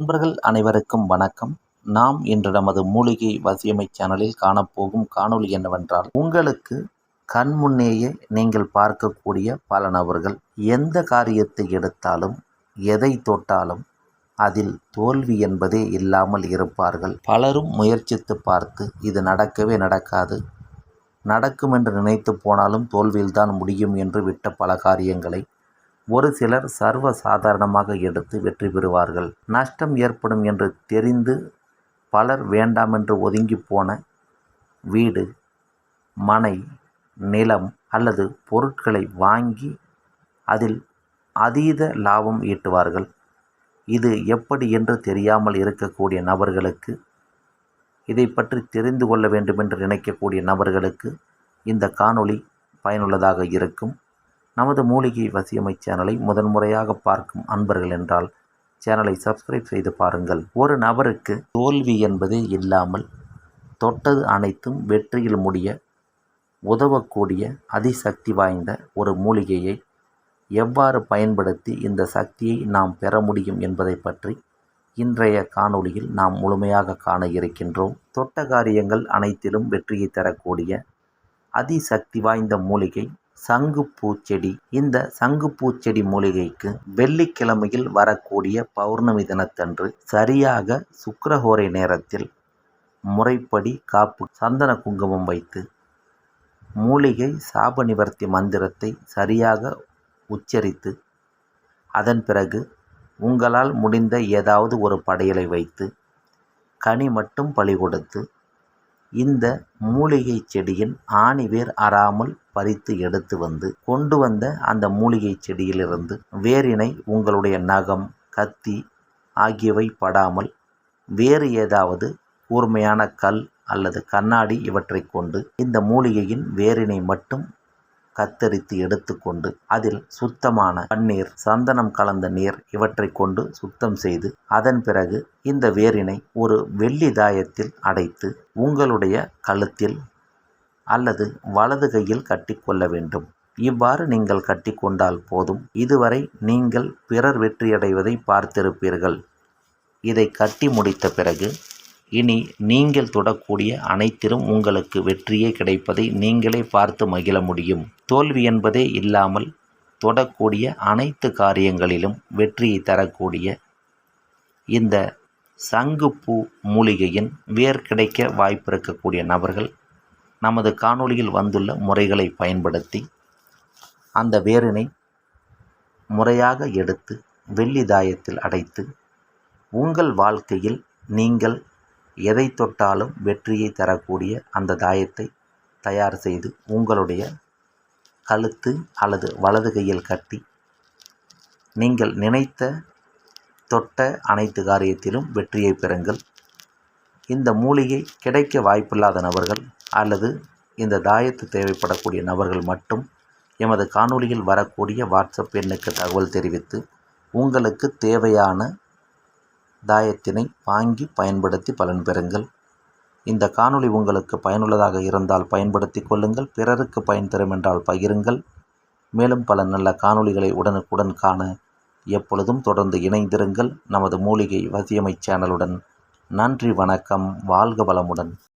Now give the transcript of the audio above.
நண்பர்கள் அனைவருக்கும் வணக்கம். நாம் இன்று நமது மூலிகை வசியமை சேனலில் காணப்போகும் காணொளி என்னவென்றால் உங்களுக்கு கண் முன்னேயே நீங்கள் பார்க்கக்கூடிய பல நபர்கள் எந்த காரியத்தை எடுத்தாலும் எதை தொட்டாலும் அதில் தோல்வி என்பதே இல்லாமல் இருப்பார்கள். பலரும் முயற்சித்து பார்த்து இது நடக்கவே நடக்காது. நடக்கும் என்று நினைத்து போனாலும் தோல்வியில்தான் முடியும் என்று விட்ட பல காரியங்களை ஒரு சிலர் சர்வ சாதாரணமாக எடுத்து வெற்றி பெறுவார்கள். நஷ்டம் ஏற்படும் என்று தெரிந்து பலர் வேண்டாம் என்று ஒதுங்கி போன வீடு மனை நிலம் அல்லது பொருட்களை வாங்கி அதில் அதீத லாபம் ஈட்டுவார்கள். இது எப்படி என்று தெரியாமல் இருக்கக்கூடிய நபர்களுக்கு இதை பற்றி தெரிந்து கொள்ள வேண்டும் என்று நினைக்கக்கூடிய நபர்களுக்கு இந்த காணொளி பயனுள்ளதாக இருக்கும். நமது மூலிகை வசியமை சேனலை முதன்முறையாக பார்க்கும் அன்பர்கள் என்றால் சேனலை சப்ஸ்கிரைப் செய்து பாருங்கள். ஒரு நபருக்கு தோல்வி என்பதே இல்லாமல் தொட்டது அனைத்தும் வெற்றியில் முடிய உதவக்கூடிய அதிசக்தி வாய்ந்த ஒரு மூலிகையை எவ்வாறு பயன்படுத்தி இந்த சக்தியை நாம் பெற முடியும் என்பதை பற்றி இன்றைய காணொளியில் நாம் முழுமையாக காண இருக்கின்றோம். தொட்ட காரியங்கள் அனைத்திலும் வெற்றியை தரக்கூடிய அதிசக்தி வாய்ந்த மூலிகை சங்குப்பூச்செடி. இந்த சங்குப்பூச்செடி மூலிகைக்கு வெள்ளிக்கிழமையில் வரக்கூடிய பௌர்ணமி தினத்தன்று சரியாக சுக்கரஹோரை நேரத்தில் முறைப்படி காப்பு சந்தன குங்குமம் வைத்து மூலிகை சாப நிவர்த்தி மந்திரத்தை சரியாக உச்சரித்து அதன் பிறகு உங்களால் முடிந்த ஏதாவது ஒரு படையலை வைத்து கனி மட்டும் பழி கொடுத்து இந்த மூலிகை செடியின் ஆணிவேர் அறாமல் பறித்து எடுத்து வந்து கொண்டு வந்த அந்த மூலிகை செடியிலிருந்து வேரினை உங்களுடைய நகம் கத்தி ஆகியவை படாமல் வேறு ஏதாவது கூர்மையான கல் அல்லது கண்ணாடி இவற்றை கொண்டு இந்த மூலிகையின் வேரினை மட்டும் கத்தரித்து எடுத்துக்கொண்டு அதில் சுத்தமான பன்னீர் சந்தனம் கலந்த நீர் இவற்றை கொண்டு சுத்தம் செய்து அதன் பிறகு இந்த வேரினை ஒரு வெள்ளி தாயத்தில் அடைத்து உங்களுடைய கழுத்தில் அல்லது வலது கையில் கட்டிக்கொள்ள வேண்டும். இவ்வாறு நீங்கள் கட்டிக்கொண்டால் போதும். இதுவரை நீங்கள் பிறர் வெற்றியடைவதை பார்த்திருப்பீர்கள். இதை கட்டி முடித்த பிறகு இனி நீங்கள் தொடக்கூடிய அனைத்திலும் உங்களுக்கு வெற்றியே கிடைப்பதை நீங்களே பார்த்து மகிழ முடியும். தோல்வி என்பதே இல்லாமல் தொடக்கூடிய அனைத்து காரியங்களிலும் வெற்றியை தரக்கூடிய இந்த சங்குப்பூ மூலிகையின் வேர் கிடைக்க வாய்ப்பிருக்கக்கூடிய நபர்கள் நமது காணொளியில் வந்துள்ள முறைகளை பயன்படுத்தி அந்த வேரினை முறையாக எடுத்து வெள்ளி தாயத்தில் அடைத்து உங்கள் வாழ்க்கையில் நீங்கள் எதை தொட்டாலும் வெற்றியை தரக்கூடிய அந்த தாயத்தை தயார் செய்து உங்களுடைய கழுத்து அல்லது வலது கையில் கட்டி நீங்கள் நினைத்த தொட்ட அனைத்து காரியத்திலும் வெற்றியை பெறுங்கள். இந்த மூலிகை கிடைக்க வாய்ப்பில்லாத நபர்கள் அல்லது இந்த தாயத்து தேவைப்படக்கூடிய நபர்கள் மட்டும் எமது காணொளியில் வரக்கூடிய வாட்ஸ்அப் எண்ணுக்கு தகவல் தெரிவித்து உங்களுக்கு தேவையான தாயத்தினை வாங்கி பயன்படுத்தி பலன் பெறுங்கள். இந்த காணொளி உங்களுக்கு பயனுள்ளதாக இருந்தால் பயன்படுத்தி கொள்ளுங்கள். பிறருக்கு பயன் தரும் என்றால் பகிருங்கள். மேலும் பல நல்ல காணொளிகளை உடனுக்குடன் காண எப்பொழுதும் தொடர்ந்து இணைந்திருங்கள். நமது மூலிகை வசியமை சேனலுடன் நன்றி வணக்கம் வாழ்க வளமுடன்.